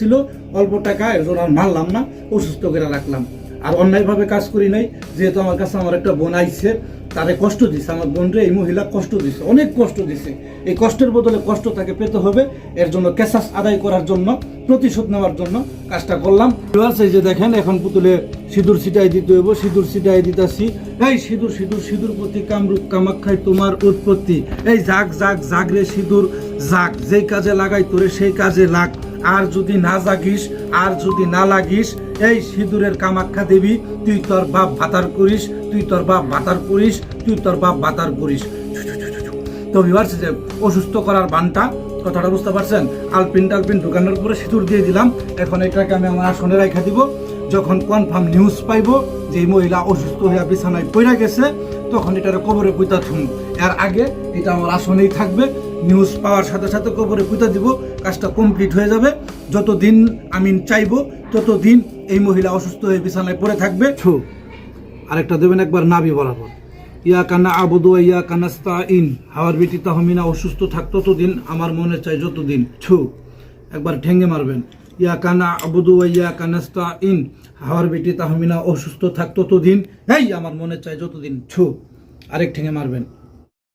ছিল, অল্প টাকা এর জন্য আর মারলাম না, অসুস্থ করে রাখলাম। আর অন্যায়ভাবে কাজ করি নাই, যেহেতু আমার কাছে আমার একটা বোন আইছে, তারে কষ্ট দিছে। আমার বোনরে এই মহিলা কষ্ট দিছে, অনেক কষ্ট দিছে। এই কষ্টের বদলে কষ্ট তাকে পেতে হবে, এর জন্য কেসাস আদায় করার জন্য, প্রতিশোধ নেওয়ার জন্য কাজটা করলাম। এই যে দেখেন, এখন পুতুলে সিঁদুর ছিটাই দিতে হইব, সিঁদুর ছিটাই দিতাছি। এই সিঁদুর সিঁদুর সিঁদুর প্রতি কামরূপ কামাখ্যায় তোমার উৎপত্তি। এই জাগ জাগ জাগরে সিঁদুর জাগ যেই কাজে লাগাই তোরে সেই কাজে লাগ। আর যদি না জাগিস, আর যদি না লাগিস, এই সিঁদুরের কামাখ্যা দেবী, তুই তোর বাপ ভাতার করিস, তুই তোর বাপ ভাতার করিস, তুই তোর বাপ ভাতার করিস। তো ভিভার্স যে অসুস্থ করার বানটা, কথাটা বুঝতে পারছেন? আলপিন টালপিন দোকানের উপরে সিঁদুর দিয়ে দিলাম। এখন এটাকে আমি আমার আসনে রাখা দিব। যখন কনফার্ম নিউজ পাইবো যে এই মহিলা অসুস্থ হয়ে বিছানায় পড়ে গেছে, তখন এটার কবরে পুঁতা থুম এর আগে এটা আমার আসনেই থাকবে। নিউজ পাওয়ার সাথে সাথে কবরে পুঁতা দিব, কাজটা কমপ্লিট হয়ে যাবে। যতদিন আমি চাইব, ততদিন এই মহিলা অসুস্থ হয়ে বিছানায় পড়ে থাকবে। আরেকটা দেবেন একবার নাবি বরাবর। ইয়া কান্না আবুদু ইয়া কানাস্তা ইন হাওয়ার বেটি তাহমিনা অসুস্থ থাক ততদিন, আমার মনে চাই যতদিন। ছু, একবার ঠেঙ্গে মারবেন। ইয়া কানা আবুদু ইয়া কানাস্তা ইন হাওয়ার বেটি তাহমিনা অসুস্থ থাক ততদিন। এই আমার মনে চাই যতদিন। ছু, আরেক ঠেঙ্গে মারবেন।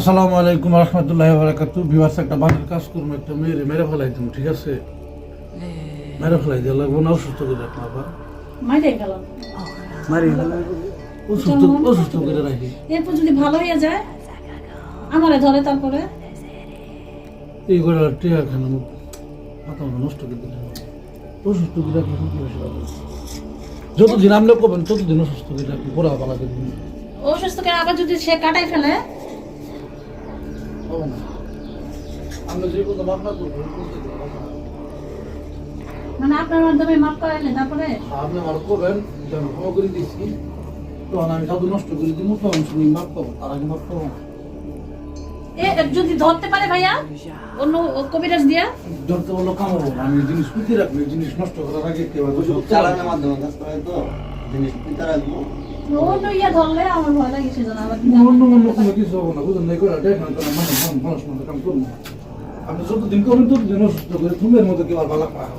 আসসালামু আলাইকুম রহমতুল্লাহ বারাকাতু ভিউয়ার্স একটা বানের কাজ করব একটা মেয়েরে মেরে ফেলাই তুমি ঠিক আছে? মেরে ফেলাই দিয়ে লাগবো না অসুস্থ করে রাখব আবার। মারি অসুস্থ অসুস্থ করে রাখি। এরপর যদি ভালো হয়ে যায় আমারে ধরে তারপরে? এই করে আর টিয়া খানা মুখ মাথা নষ্ট করে দিলে অসুস্থ করে রাখি কি অসুবিধা হবে? যতদিন আপনি করবেন ততদিন অসুস্থ করে রাখি পোড়া পালা করে দিন অসুস্থ করে আবার যদি সে কাটাই ফেলে হবে না। আমরা যে করব। মানে আপনার মাধ্যমে মাফ করাইলে তারপরে? আপনি আমার করবেন যে ক্ষমা করে দিচ্ছি। তখন আমি সাধু নষ্ট করে দিব তখন শুনি মাপ পাবো তার আগে মাপ পাবো এ যদি ধরতে পারে ভাইয়া অন্য কবিরাজ দিয়া? ধরতে বলল কামাবো না। আমি জিনিস পুঁতে রাখব জিনিস নষ্ট করার আগে কেউ চালানোর মাধ্যমে কাজ করে তো জিনিস পিতা রাখব। ইয়া মানে। আপনি যতদিন করবেন ততদিন অসুস্থ করে তুমের মতো কেউ আর ভালো পায়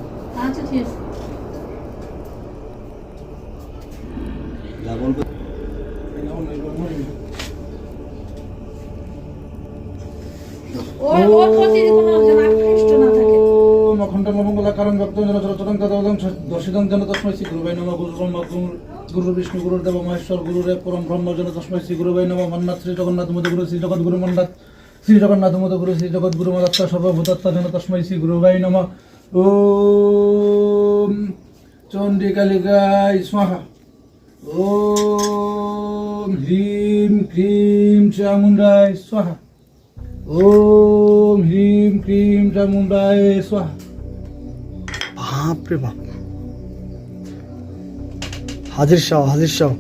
আচ্ছা ঠিক আছে মঙ্গলা কারণ ভক্ত জন চরচরং তদং দর্শিতং জন তস্মৈ শ্রী গুরুবাই নম গুরু ব্রহ্মা গুরু গুরু বিষ্ণু, গুরু দেব, মহেশ্বর, গুরু রে, পরম ব্রহ্ম জন তস্মৈ শ্রী গুরুবাই নম। মন্নাথ, শ্রী জগন্নাথ, মধু গুরু, শ্রী জগৎ গুরু মন্নাথ, শ্রী জগন্নাথ, মধু গুরু, শ্রী জগৎ গুরু মদত্তা সর্বভূতত্তা জন তস্মৈ শ্রী গুরুবাই নম। ওম চণ্ডিকালিকায় স্বাহা। ওম হ্রিম ক্রিম চামুণ্ডায় স্বাহা। ওম হ্রিম ক্রিম চামুণ্ডায় স্বাহা। বাপরে বাপ। হাজির শাহ হাজির শাহ।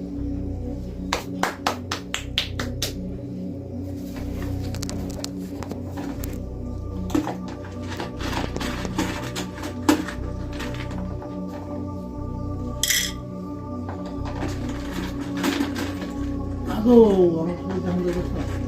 আদো আমার সবাই কেমন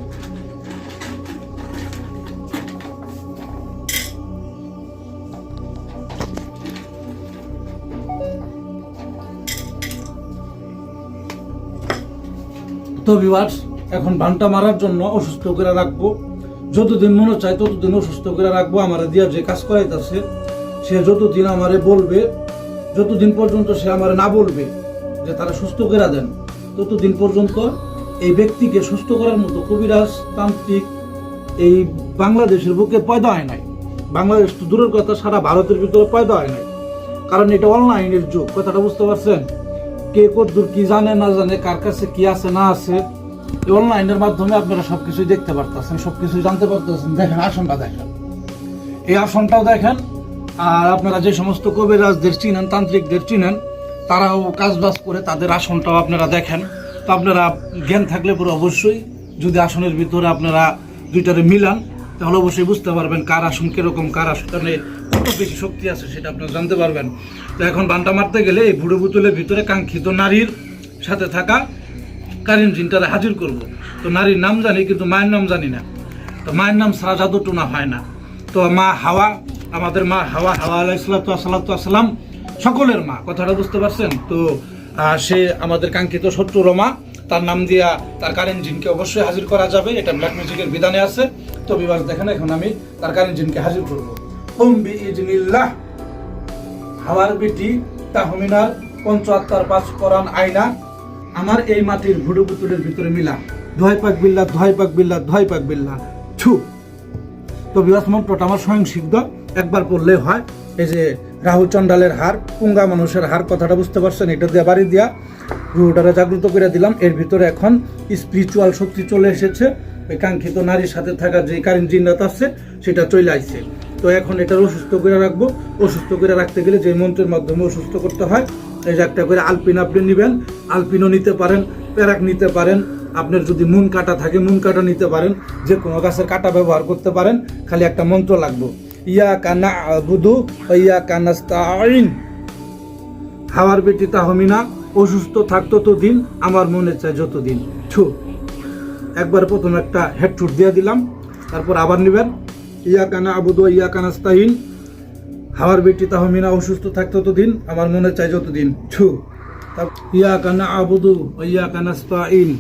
তো ভিউয়ার্স এখন বানটা মারার জন্য অসুস্থ করে রাখব। যতদিন মনে চায় ততদিন অসুস্থ করে রাখব। আমার দিয়া যে কাজ করাইতেছে, সে যতদিন আমারে বলবে, যতদিন পর্যন্ত সে আমারে না বলবে যে তারা সুস্থ করে দেন, ততদিন পর্যন্ত এই ব্যক্তিকে সুস্থ করার মতো কবিরাজ তান্ত্রিক এই বাংলাদেশের বুকে পয়দা হয় নাই। বাংলাদেশ তো দূরের কথা, সারা ভারতের ভিতরে পয়দা হয় নাই। কারণ এটা অনলাইনের যুগ, কথাটা বুঝতে পারছেন? কে কদ্দূর কি জানে, না জানে, কার কাছে কি আছে, না আছে অনলাইনের মাধ্যমে আপনারা সবকিছুই দেখতে পারতেছেন সবকিছু জানতে পারতেছেন। দেখেন, আসনটা দেখেন। এই আসনটাও দেখেন, আর আপনারা যে সমস্ত কবিরাজদের চিনেন, তান্ত্রিকদের চিনেন, তারাও কাজ কাজবাজ করে তাদের আসনটাও আপনারা দেখেন। তো আপনারা জ্ঞান থাকলে পরে অবশ্যই যদি আসনের ভিতরে আপনারা দুইটারে মিলান, তাহলে অবশ্যই বুঝতে পারবেন কার আসন কীরকম, কার আসনে কত বেশি শক্তি আছে সেটা আপনারা জানতে পারবেন। তো এখন বানটা মারতে গেলে এই বুড়ো বুতুলের ভিতরে কাঙ্ক্ষিত নারীর সাথে থাকা কারিম জিনটারে হাজির করব। তো নারীর নাম জানি, কিন্তু মায়ের নাম জানি না। তো মায়ের নাম ছাড়া জাদু টোনা হয় না। তো মা হাওয়া, আমাদের মা হাওয়া হাওয়া আলাইসালাম সকলের মা। কথাটা বুঝতে পারছেন? তো সে আমাদের কাঙ্ক্ষিত শত্রুর মা। তার নাম দিয়া তার কারেন্ট জিনকে অবশ্যই হাজির করা যাবে। এটা ব্ল্যাক মিউজিকের বিধানে আছে। তো বিবাস দেখেন, এখন আমি তার কারেন্ট জিনকে হাজির করব। বি ইজনিল্লাহ হাওয়ার বেটি তাহমিনার পঞ্চাত্তর পাঁচ করান আয়না। আমার এই মাটির ভুডু পুতুলের ভিতরে মিলা। ধয় পাক বিল্লা, ধয় পাক বিল্লা, ধয় পাক বিল্লা। ছু। তো বিবাস মন্ত্রটা আমার স্বয়ং সিদ্ধ একবার পড়লে হয়। এই যে রাহু চন্ডালের হার, পুঙ্গা মানুষের হার, কথাটা বুঝতে পারছেন? এটা দিয়ে বাড়ি দিয়া রুহটারে জাগ্রত করে দিলাম। এর ভিতরে এখন স্পিরিচুয়াল শক্তি চলে এসেছে। ওই কাঙ্ক্ষিত নারীর সাথে থাকা যে কারেন্ট জিন্নাত আছে, সেটা চলে আসছে তো এখন এটার অসুস্থ করে রাখব। অসুস্থ করে রাখতে গেলে যে মন্ত্রের মাধ্যমে অসুস্থ করতে হয়, এই যে একটা করে আলপিন আপনি নেবেন। আলপিনও নিতে পারেন, প্যারাক নিতে পারেন। আপনার যদি মুন কাটা থাকে, মুন কাটা নিতে পারেন। যে কোনো গাছের কাটা ব্যবহার করতে পারেন। খালি একটা মন্ত্র লাগবো। ইয়া কানা বুধু ইয়া কানাস্তাইন হাওয়ার বেটি তাহমিনা, অসুস্থ থাকতো তো দিন আমার মনে চায় যতদিন। ছু। একবার প্রথম একটা হেডশুট দিয়ে দিলাম, তারপর আবার নেবেন। ইয়া কানা আবুদু ইয়া কানাস্তাইন হাওয়ার বেটি তাহমিনা অসুস্থ থাকতো তো দিন আমার মনে চায় যতদিন। ছু। তার- ইয়া কানা আবুদু ইয়া কানাস্তাইন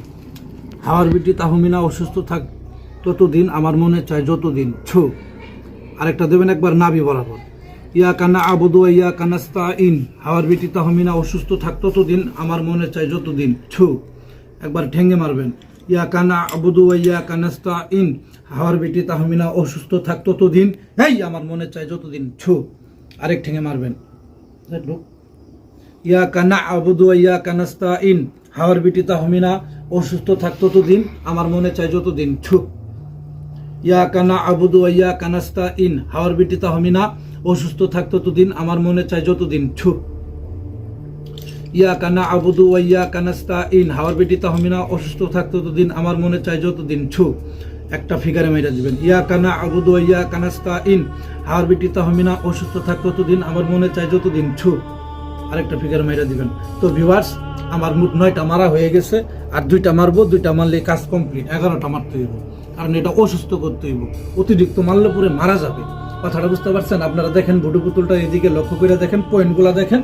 হাওয়ার বেটি তাহমিনা অসুস্থ থাক ততদিন, আমার মনে চায় যতদিন। ছু। আরেকটা দেবেন একবার নাবি বরাবর। ইয়া কানা আবুদু ইয়া কানাস্তা ইন হাওয়ার বেটি তাহমিনা অসুস্থ থাক ততদিন, আমার মনে চায় যতদিন। ছু। একবার ঠেঙ্গে মারবেন। ইয়া কানা আবুদু ইয়া কানাস্তা ইন হাওয়ার বেটি তাহমিনা অসুস্থ থাক ততদিন। এই আমার মনে চায় যতদিন, ছু। আরেক ঠেঙ্গে মারবেন। ইয়া কানা আবুদু ইয়া কানাস্তা ইন হাওয়ার বিটি তাহমিনা অসুস্থ থাকতো ততদিন। আমার মনে চায় যতদিন ছুক ইয়া কানা আবুদু ইয়া কানাস্তা ইন হাওয়ার বিটি তাহমিনা অসুস্থ থাকতো ততদিন। আমার মনে চায় যতদিন ছুক ইয়া কানা আবুদু ইয়া কানাস্তা ইন হাওয়ার বিটি তাহমিনা অসুস্থ থাকতো ততদিন আমার মনে চায় যতদিন, ছু, একটা ফিগারে মেরে দিবেন। ইয়া কানা আবুদু ইয়া কানাস্তা ইন হাওয়ার বিটি তাহমিনা অসুস্থ থাকতো ততদিন আমার মনে চায় যতদিন, ছু, আরেকটা ফিগার মেরে দিবেন। তো ভিউয়ার্স আমার মোট নয়টা মারা হয়ে গেছে, আর দুইটা মারবো, দুইটা মারলে কাজ কমপ্লিট এগারোটা মারতে হইব, কারণ এটা অসুস্থ করতে হইব। অতিরিক্ত মারলে পরে মারা যাবে। কথাটা বুঝতে পারছেন? আপনারা দেখেন, ভুটু পুতুলটা এদিকে লক্ষ্য করে দেখেন, পয়েন্টগুলো দেখেন।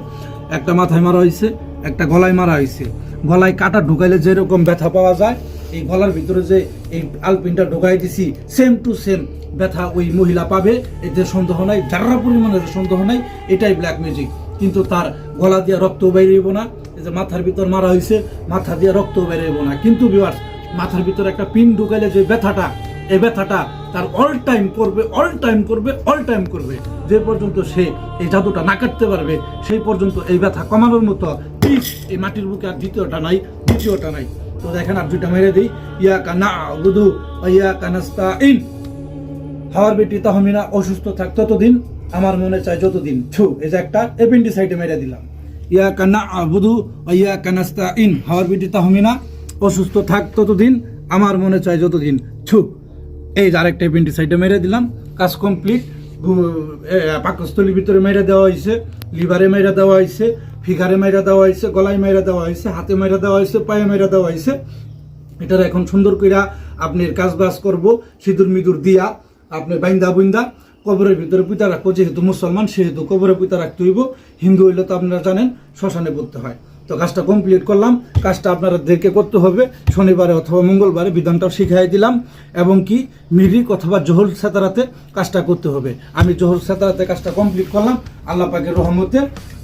একটা মাথায় মারা হয়েছে, একটা গলায় মারা হয়েছে। গলায় কাটা ঢুকাইলে যেরকম ব্যথা পাওয়া যায়, এই গলার ভিতরে যে এই আলপিনটা ঢুকাই দিছি সেম টু সেম ব্যথা ওই মহিলা পাবে। এতে সন্দেহ নাই যারা পরিমাণে সন্দেহ নাই, এটাই ব্ল্যাক ম্যাজিক কিন্তু তার গলা দিয়ে রক্ত বেরিয়েব না, এই যে মাথার ভিতর মারা হয়েছে মাথা দিয়ে রক্ত বেরিয়েব না। কিন্তু বিভার্স মাথার ভিতর একটা পিন ঢুকাইলে যে ব্যথাটা এই ব্যথাটা তার অল টাইম করবে অল টাইম করবে অল টাইম করবে। যে পর্যন্ত সে এই জাদুটা না কাটতে পারবে, সেই পর্যন্ত এই ব্যথা কমানোর মতো বিষ এই মাটির বুকে আর দ্বিতীয়টা নাই দ্বিতীয়টা নাই। তো দেখেন আর দুইটা মেরে দিই। ইয়া কানা গুদু ইয়া কানাস্তা ইন হাওয়ার বেটি, তাহমিনা অসুস্থ থাক ততদিন, আমার মনে চায় যতদিন। ছু, এই যে একটা এপেন্ডিসাইটে মেরে দিলাম। ইয়া কান্না আবুদু ইয়া কানাস্তা ইন হাওয়ার বেটি, তাহমিনা অসুস্থ থাক ততদিন, আমার মনে চায় যতদিন। ছু এই যে আরেকটা এপেন্ডিসাইটে মেরে দিলাম। কাজ কমপ্লিট পাকস্থলীর ভিতরে মেরে দেওয়া হয়েছে, লিভারে মেরে দেওয়া হয়েছে, ফিগারে মেরে দেওয়া হয়েছে, গলায় মেরে দেওয়া হয়েছে, হাতে মেরে দেওয়া হয়েছে, পায়ে মেরে দেওয়া হয়েছে। এটার এখন সুন্দর কইরা আপনি কাজ বাজ করব, সিঁদুর মিদুর দিয়া আপনি বাইন্দা বুইন্দা কবরের ভিতরে পুঁতা রাখব। যেহেতু মুসলমান, সেহেতু কবরে পুঁতা রাখতে হইব। হিন্দু হইলে তো আপনারা জানেন, শ্মশানে পড়তে হয়। তো কাজটা কমপ্লিট করলাম। কাজটা আপনারা দেখে করতে হবে। শনিবারে অথবা মঙ্গলবারে বিধানটাও শিখাই দিলাম এবং কি মিরিক অথবা জহর সেতারাতে কাজটা করতে হবে। আমি জহর সেতারাতে কাজটা কমপ্লিট করলাম। আল্লাহ পাকের রহমতে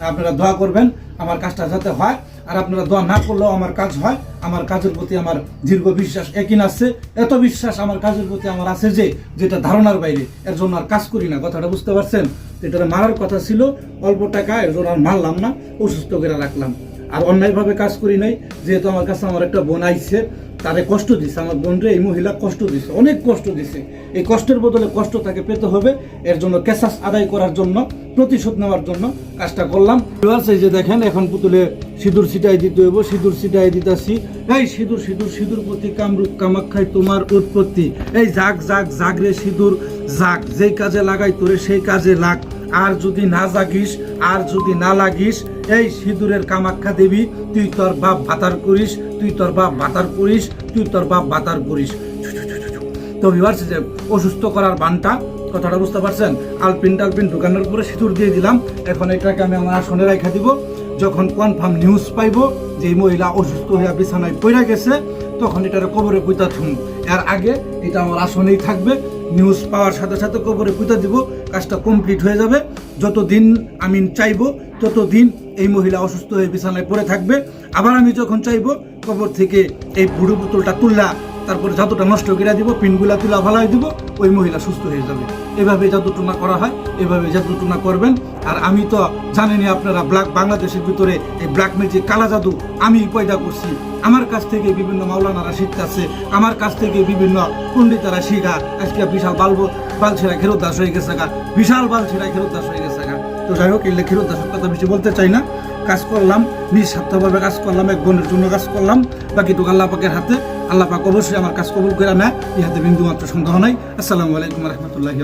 আপনারা দোয়া করবেন আমার কাজটা যাতে হয়। আর আপনারা দোয়া না করলেও আমার কাজ হয়। আমার কাজের প্রতি আমার দীর্ঘ বিশ্বাস একই আছে। এত বিশ্বাস আমার কাজের প্রতি আমার আছে যে, যেটা ধারণার বাইরে। এর জন্য আর কাজ করি না। কথাটা বুঝতে পারছেন? এটা মারার কথা ছিল। অল্প টাকা এর জন্য আর মারলাম না। অসুস্থ করে রাখলাম। আর অন্যায়ভাবে কাজ করি নাই, যেহেতু আমার কাছে আমার একটা বোন আইছে, তারে কষ্ট দিছে, আমার বোনরে এই মহিলা কষ্ট দিছে, অনেক কষ্ট দিছে। এই কষ্টের বদলে কষ্ট তাকে পেতে হবে, এর জন্য কেসাস আদায় করার জন্য, প্রতিশোধ নেওয়ার জন্য কাজটা করলাম। এই যে দেখেন, এখন পুতুলে সিঁদুর ছিটাই দিতে হইব, সিঁদুর ছিটাই দিতাছি। এই সিঁদুর সিঁদুর সিঁদুর প্রতি কামরূপ কামাখ্যায় তোমার উৎপত্তি। এই জাগ জাগ জাগরে সিঁদুর জাগ যেই কাজে লাগাই তোরে, সেই কাজে লাগ। আর যদি না জাগিস, আর যদি না লাগিস, এই সিঁদুরের কামাখ্যা দেবী, তুই তোর বাপ ভাতার করিস, তুই তোর বাপ ভাতার করিস, তুই তোর বাপ ভাতার করিস। তো ভিভার্স যে অসুস্থ করার বানটা, কথাটা বুঝতে পারছেন? আলপিন টালপিন দোকানের উপরে সিঁদুর দিয়ে দিলাম। এখন এটাকে আমি আমার আসনে রেখে দিব। যখন কনফার্ম নিউজ পাইব যে এই মহিলা অসুস্থ হয়ে বিছানায় পড়ে গেছে, তখন এটার কবরে পুঁতা থুম। এর আগে এটা আমার আসনেই থাকবে। নিউজ পাওয়ার সাথে সাথে কবরে পুঁতা দিব, কাজটা কমপ্লিট হয়ে যাবে। যতদিন আমি চাইব, ততদিন এই মহিলা অসুস্থ হয়ে বিছানায় পড়ে থাকবে। আবার আমি যখন চাইব, কবর থেকে এই বুড়ো পুতুলটা তুললা, তারপরে যতটা নষ্ট করে দিব, পিনগুলা তুলা ভালো হয়ে দিব, ওই মহিলা সুস্থ হয়ে যাবে। এভাবে জাদুটুনা করা হয়, এভাবে জাদুটুনা করবেন। আর আমি তো জানেনই আপনারা ব্ল্যাক বাংলাদেশের ভিতরে এই ব্ল্যাক ম্যাজিক কালা জাদু আমি পয়দা করছি। আমার কাছ থেকে বিভিন্ন মাওলানারা শিখতেছে আমার কাছ থেকে বিভিন্ন পণ্ডিতারা শিখা আজকে বিশাল বালব বালছেরা খেরত দাস হয়ে গেছে গা। বিশাল বালছেরা খেরত দাস হয়ে গেছে গা। তো যাই হোক, এলে খেরত দাসের কথা বেশি বলতে চাই না। কাজ করলাম, নিঃস্বার্থভাবে কাজ করলাম, এক বোনের জন্য কাজ করলাম। বাকিটুকু আল্লাহ পাকের হাতে। আল্লাহ পাক অবশ্যই আমার কাজ কবুল করে না ইহাতে বিন্দু মাত্র সন্দেহ নাই। আসসালামু আলাইকুম রহমতুল্লাহি